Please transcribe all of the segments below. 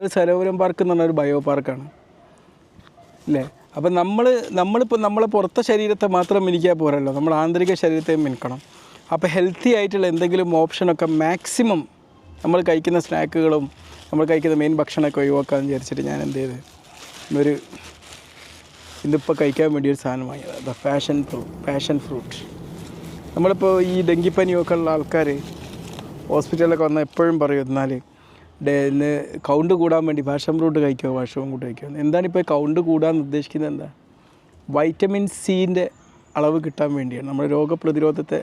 Sarovaram park എന്ന് പറഞ്ഞ ഒരു ബയോ പാർക്കാണ് അല്ലേ അപ്പം നമ്മൾ നമ്മളിപ്പോൾ നമ്മളെ പുറത്തെ ശരീരത്തെ മാത്രം മിനിക്കാൻ പോരല്ലോ. നമ്മൾ ആന്തരിക ശരീരത്തെയും മിനിക്കണം. അപ്പോൾ ഹെൽത്തി ആയിട്ടുള്ള എന്തെങ്കിലും ഓപ്ഷനൊക്കെ മാക്സിമം നമ്മൾ കഴിക്കുന്ന സ്നാക്കുകളും നമ്മൾ കഴിക്കുന്ന മെയിൻ ഭക്ഷണമൊക്കെ ഒഴിവാക്കാമെന്ന് വിചാരിച്ചിട്ട് ഞാൻ എന്ത് ചെയ്ത്? ഒരു ഇതിപ്പോൾ കഴിക്കാൻ വേണ്ടി ഒരു സാധനം വാങ്ങിയത് the fashion fruit passion fruit നമ്മളിപ്പോൾ ഈ ഡെങ്കിപ്പനിയൊക്കെ ഉള്ള ആൾക്കാർ ഹോസ്പിറ്റലിലൊക്കെ വന്നാൽ എപ്പോഴും പറയും എന്നാൽ ഡേ ഇന്ന് കൗണ്ട് കൂടാൻ വേണ്ടി പാഷൻ ഫ്രൂട്ട് കഴിക്കുക പാഷൻ കൂട്ട് കഴിക്കുക എന്താണ് ഇപ്പോൾ കൗണ്ട് കൂടാൻ ഉദ്ദേശിക്കുന്നത് എന്താ? വൈറ്റമിൻ സീന്റെ അളവ് കിട്ടാൻ വേണ്ടിയാണ്. നമ്മുടെ രോഗപ്രതിരോധത്തെ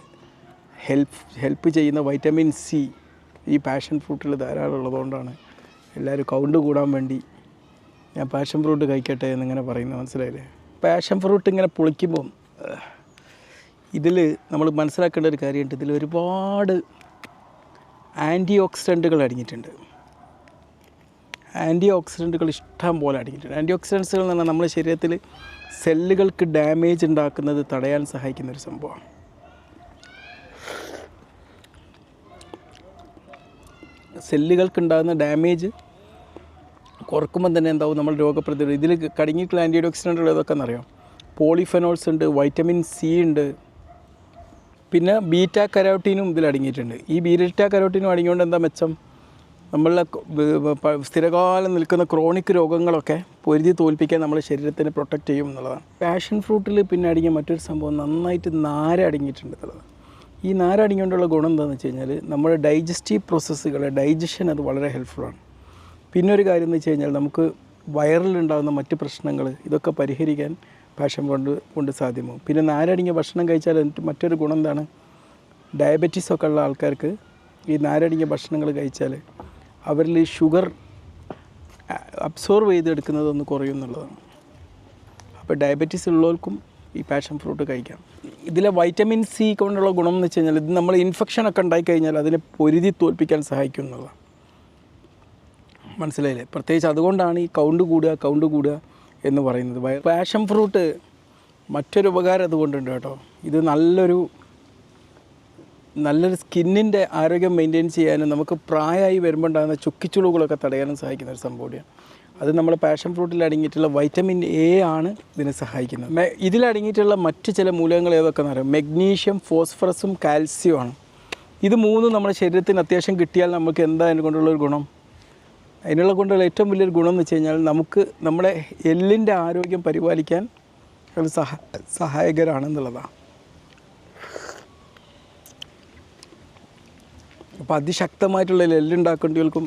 ഹെൽപ്പ് ഹെൽപ്പ് ചെയ്യുന്ന വൈറ്റമിൻ സി ഈ പാഷൻ ഫ്രൂട്ടിൽ ധാരാളം ഉള്ളതുകൊണ്ടാണ് എല്ലാവരും കൗണ്ട് കൂടാൻ വേണ്ടി ഞാൻ പാഷൻ ഫ്രൂട്ട് കഴിക്കട്ടെ എന്നിങ്ങനെ പറയുന്നത്. മനസ്സിലായില്ലേ? പാഷൻ ഫ്രൂട്ട് ഇങ്ങനെ പൊളിക്കുമ്പം ഇതിൽ നമ്മൾ മനസ്സിലാക്കേണ്ട ഒരു കാര്യമുണ്ട്. ഇതിൽ ഒരുപാട് ആന്റി ഓക്സിഡന്റുകൾ അടങ്ങിയിട്ടുണ്ട്. ആന്റി ഓക്സിഡന്റുകൾ ഇഷ്ടം പോലെ അടങ്ങിയിട്ടുണ്ട്. ആന്റി ഓക്സിഡൻസുകൾ എന്ന് പറഞ്ഞാൽ നമ്മുടെ ശരീരത്തിൽ സെല്ലുകൾക്ക് ഡാമേജ് ഉണ്ടാക്കുന്നത് തടയാൻ സഹായിക്കുന്ന ഒരു സംഭവമാണ്. സെല്ലുകൾക്ക് ഉണ്ടാകുന്ന ഡാമേജ് കുറക്കുമ്പോൾ തന്നെ എന്താവും? നമ്മൾ രോഗപ്രതിരോധം ഇതിൽ കടുങ്ങിയിട്ടുള്ള ആന്റി ഓക്സിഡന്റുകൾ ഏതൊക്കെ എന്നറിയാം? പോളിഫെനോൾസ് ഉണ്ട് വൈറ്റമിൻ സി ഉണ്ട്. പിന്നെ ബീറ്റ കരോട്ടീനും ഇതിൽ അടങ്ങിയിട്ടുണ്ട്. ഈ ബീറ്റ കരോട്ടീനും അടങ്ങിയോണ്ട് എന്താ മെച്ചം? നമ്മളുടെ സ്ഥിരകാലം നിൽക്കുന്ന ക്രോണിക് രോഗങ്ങളൊക്കെ പൊരുതി തോൽപ്പിക്കാൻ നമ്മളെ ശരീരത്തിനെ പ്രൊട്ടക്റ്റ് ചെയ്യും എന്നുള്ളതാണ്. പാഷൻ ഫ്രൂട്ടിൽ പിന്നെ അടങ്ങിയ മറ്റൊരു സംഭവം നന്നായിട്ട് നാര അടങ്ങിയിട്ടുണ്ട് എന്നുള്ളത്. ഈ നാര അടങ്ങിയോണ്ടുള്ള ഗുണം എന്താണെന്ന് വെച്ച് കഴിഞ്ഞാൽ നമ്മുടെ ഡൈജസ്റ്റീവ് പ്രോസസ്സുകൾ ഡൈജഷൻ അത് വളരെ ഹെൽപ്ഫുള്ളാണ് പിന്നെ ഒരു കാര്യം എന്ന് വെച്ച് കഴിഞ്ഞാൽ നമുക്ക് വയറിലുണ്ടാകുന്ന മറ്റ് പ്രശ്നങ്ങൾ ഇതൊക്കെ പരിഹരിക്കാൻ പാഷൻ കൊണ്ട് കൊണ്ട് സാധ്യമാവും. പിന്നെ നാരടങ്ങിയ ഭക്ഷണം കഴിച്ചാൽ മറ്റൊരു ഗുണം എന്താണ്? ഡയബറ്റീസ് ഒക്കെ ഉള്ള ആൾക്കാർക്ക് ഈ നാരടങ്ങിയ ഭക്ഷണങ്ങൾ കഴിച്ചാൽ അവരിൽ ഈ ഷുഗർ അബ്സോർവ് ചെയ്തെടുക്കുന്നത് ഒന്ന് അപ്പോൾ ഡയബറ്റീസ് ഉള്ളവർക്കും ഈ പാഷൻ ഫ്രൂട്ട് കഴിക്കാം. ഇതിലെ വൈറ്റമിൻ സി കൊണ്ടുള്ള ഗുണം എന്ന് വെച്ച് കഴിഞ്ഞാൽ ഇത് നമ്മൾ ഇൻഫെക്ഷൻ ഇൻഫെക്ഷനൊക്കെ ഉണ്ടായിക്കഴിഞ്ഞാൽ അതിനെ പൊരുതി തോൽപ്പിക്കാൻ സഹായിക്കും എന്നുള്ളതാണ്. മനസ്സിലായില്ലേ? പ്രത്യേകിച്ച് അതുകൊണ്ടാണ് ഈ കൗണ്ട് കൂടുക കൗണ്ട് കൂടുക എന്ന് പറയുന്നത്. പാഷൻ ഫ്രൂട്ട് മറ്റൊരു ഉപകാരം അതുകൊണ്ടുണ്ട് കേട്ടോ. ഇത് നല്ലൊരു നല്ലൊരു സ്കിന്നിന്റെ ആരോഗ്യം മെയിന്റെയിൻ ചെയ്യാനും നമുക്ക് പ്രായമായി വരുമ്പോൾ ഉണ്ടാകുന്ന ചുക്കിച്ചുളുകളൊക്കെ തടയാനും സഹായിക്കുന്ന ഒരു സംഭവം കൂടിയാണ്. അത് നമ്മൾ പാഷൻ ഫ്രൂട്ടിൽ അടങ്ങിയിട്ടുള്ള വൈറ്റമിൻ എ ആണ് ഇതിനെ സഹായിക്കുന്നത്. ഇതിലടങ്ങിയിട്ടുള്ള മറ്റ് ചില മൂലകങ്ങൾ ഏതൊക്കെ എന്ന് പറയാം മെഗ്നീഷ്യം ഫോസ്ഫറസും കാൽസ്യവും ആണ്. ഇത് മൂന്നും നമ്മുടെ ശരീരത്തിന് അത്യാവശ്യം കിട്ടിയാൽ നമുക്ക് എന്താ അതിനെ കൊണ്ടുള്ള ഒരു ഗുണം? അതിനുള്ള കൊണ്ടുള്ള ഏറ്റവും വലിയൊരു ഗുണം എന്ന് വെച്ച് കഴിഞ്ഞാൽ നമുക്ക് നമ്മുടെ എല്ലിന്റെ ആരോഗ്യം പരിപാലിക്കാൻ അത് സഹ സഹായകരാണെന്നുള്ളതാണ്. അപ്പോൾ അതിശക്തമായിട്ടുള്ള എല്ലുണ്ടാക്കേണ്ടികൾക്കും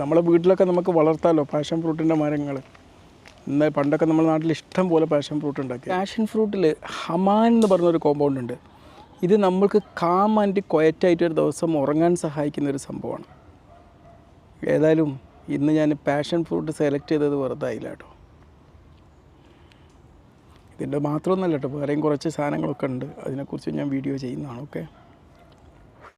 നമ്മളെ വീട്ടിലൊക്കെ നമുക്ക് വളർത്താമല്ലോ പാഷൻ ഫ്രൂട്ടിന്റെ മരങ്ങൾ. ഇന്ന് പണ്ടൊക്കെ നമ്മുടെ നാട്ടിൽ ഇഷ്ടം പോലെ പാഷൻ ഫ്രൂട്ട് ഉണ്ടാക്കി. പാഷൻ ഫ്രൂട്ടിൽ ഹമാൻ എന്ന് പറഞ്ഞൊരു കോമ്പൗണ്ട് ഉണ്ട്. ഇത് നമ്മൾക്ക് കാം ആൻഡ് ക്വയറ്റായിട്ട് ഒരു ദിവസം ഉറങ്ങാൻ സഹായിക്കുന്ന ഒരു സംഭവമാണ്. ഏതായാലും ഇന്ന് ഞാൻ പാഷൻ ഫ്രൂട്ട് സെലക്ട് ചെയ്തത് വെറുതെ ആയില്ല കേട്ടോ. ഇതിന്റെ മാത്രമൊന്നുമല്ല കേട്ടോ വേറെയും കുറച്ച് സാധനങ്ങളൊക്കെ ഉണ്ട്. അതിനെക്കുറിച്ച് ഞാൻ വീഡിയോ ചെയ്യുന്നതാണ് ഓക്കെ